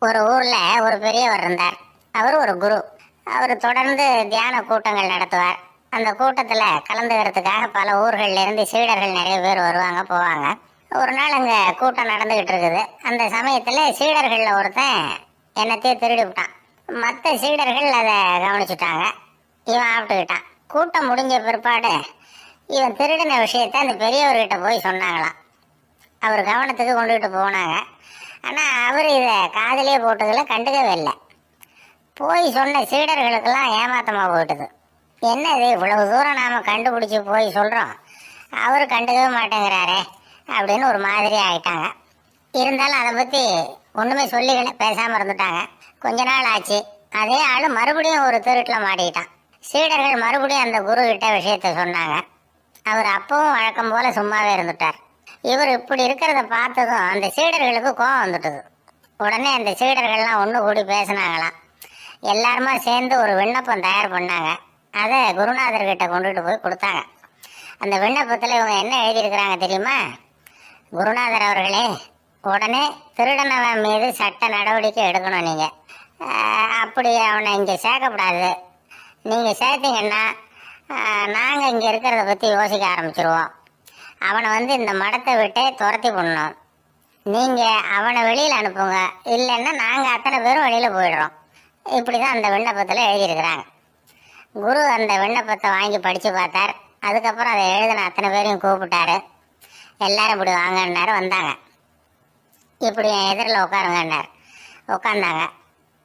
ஒரு ஊர்ல ஒரு பெரியவர் இருந்தார். அவர் ஒரு குரு. அவர் தொடர்ந்து தியான கூட்டங்கள் நடத்துவார். அந்த கூட்டத்தில் கலந்துக்கிறதுக்காக பல ஊர்கள்ல இருந்து சீடர்கள் நிறைய பேர் வருவாங்க போவாங்க. ஒரு நாள் அங்கே கூட்டம் நடந்துகிட்டு இருக்குது. அந்த சமயத்தில் சீடர்களில் ஒருத்தன் என்னத்தையும் திருடி விட்டான். மற்ற சீடர்கள் அதை கவனிச்சுட்டாங்க. இவன் ஆப்பிட்டுக்கிட்டான் கூட்டம் முடிஞ்ச பிற்பாடு இவன் திருடின விஷயத்த அந்த பெரியவர்கிட்ட போய் சொன்னாங்களாம். அவர் கவனத்துக்கு கொண்டுகிட்டு போனாங்க. ஆனால் அவர் இதை காதலே போட்டதில் கண்டுக்கவே இல்லை. போய் சொன்ன சீடர்களுக்கெல்லாம் ஏமாத்தமாக போயிட்டது. என்ன இது இவ்வளவு தூரம் நாம் கண்டுபிடிச்சி போய் சொல்கிறோம் அவர் கண்டுக்கவே மாட்டேங்கிறாரே அப்படின்னு ஒரு மாதிரி ஆகிட்டாங்க இருந்தாலும் அதை பற்றி ஒன்றுமே சொல்லிக்கல பேசாமல் இருந்துட்டாங்க. கொஞ்ச நாள் ஆச்சு. அதே ஆள் மறுபடியும் ஒரு திருட்டில் மாட்டிக்கிட்டான். சீடர்கள் மறுபடியும் அந்த குரு கிட்ட விஷயத்த சொன்னாங்க. அவர் அப்பவும் வழக்கம் போல் சும்மாவே இருந்துட்டார். இவர் இப்படி இருக்கிறத பார்த்ததும் அந்த சீடர்களுக்கு கோவம் வந்துட்டது. உடனே அந்த சீடர்கள்லாம் ஒன்று கூடி பேசினாங்களாம். எல்லாருமா சேர்ந்து ஒரு விண்ணப்பம் தயார் பண்ணாங்க. அதை குருநாதர்கிட்ட கொண்டுட்டு போய் கொடுத்தாங்க. அந்த விண்ணப்பத்தில் இவங்க என்ன எழுதியிருக்கிறாங்க தெரியுமா? குருநாதர் அவர்களே உடனே திருடனவன் மீது சட்ட நடவடிக்கை எடுக்கணும் நீங்கள் அப்படி அவனை இங்கே சேர்க்கக்கூடாது நீங்கள் சேர்த்தீங்கன்னா நாங்கள் இங்கே இருக்கிறத பற்றி யோசிக்க ஆரம்பிச்சிருவோம். அவனை வந்து இந்த மடத்தை விட்டு துரத்தி பண்ணணும் நீங்கள் அவனை வெளியில் அனுப்புங்க. இல்லைன்னா நாங்கள் அத்தனை பேரும் வெளியில் போயிடுறோம். இப்படி தான் அந்த விண்ணப்பத்தில் எழுதியிருக்கிறாங்க. குரு அந்த விண்ணப்பத்தை வாங்கி படித்து பார்த்தார். அதுக்கப்புறம் அதை எழுதின அத்தனை பேரையும் கூப்பிட்டாரு. எல்லாரும் இப்படி வாங்கன்னாரு வந்தாங்க. இப்படி என் எதிரில் உட்காருங்கன்னார். உட்காந்தாங்க.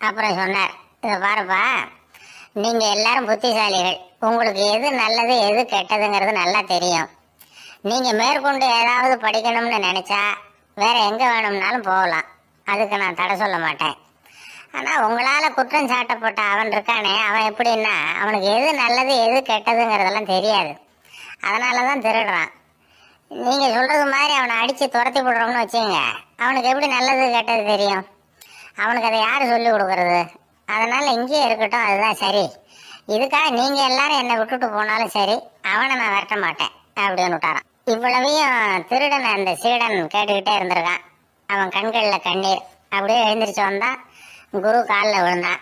அப்புறம் சொன்னார் இதை பாருப்பா நீங்கள் எல்லாரும் புத்திசாலிகள். உங்களுக்கு எது நல்லது எது கெட்டதுங்கிறது நல்லா தெரியும். நீங்கள் மேற்கொண்டு ஏதாவது படிக்கணும்னு நினச்சா வேற எங்கே வேணும்னாலும் போகலாம். அதுக்கு நான் தடை சொல்ல மாட்டேன். ஆனால் உங்களால் குற்றம் சாட்டப்பட்ட அவன் இருக்கானே அவன் எப்படின்னா அவனுக்கு எது நல்லது எது கெட்டதுங்கிறதெல்லாம் தெரியாது. அதனால தான் திருடுறான். நீங்கள் சொல்கிறது மாதிரி அவனை அடித்து துரத்தி விடுறோம்னு வச்சுங்க அவனுக்கு எப்படி நல்லது கெட்டது தெரியும்? அவனுக்கு அதை யார் சொல்லி கொடுக்கறது? அதனால் இங்கேயே இருக்கட்டும் அதுதான் சரி. இதுக்காக நீங்கள் எல்லாரும் என்னை விட்டுட்டு போனாலும் சரி அவனை நான் விரட்ட மாட்டேன். அப்படின்னு விட்டாரான் இவ்வளவையும் திருடன் அந்த சீடன் கேட்டுக்கிட்டே இருந்திருக்கான். அவன் கண்களில் கண்ணீர். அப்படியே எழுந்திரிச்சு வந்தான் குரு காலில் விழுந்தான்.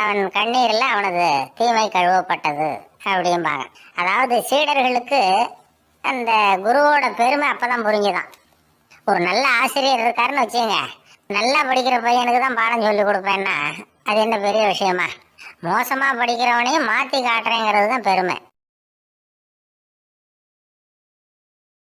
அவன் கண்ணீரில் அவனது தீமை கழுவப்பட்டது அப்படிம்பாங்க. அதாவது சீடர்களுக்கு அந்த குருவோட பெருமை அப்பதான் புரிஞ்சுதான். ஒரு நல்ல ஆசிரியர் இருக்காருன்னு வச்சுங்க நல்லா படிக்கிற பையனுக்கு தான் பாடம் சொல்லி கொடுப்பேன்னா அது என்ன பெரிய விஷயமா? மோசமாக படிக்கிறவனையும் மாற்றி காட்டுறேங்கிறது தான் பெருமை.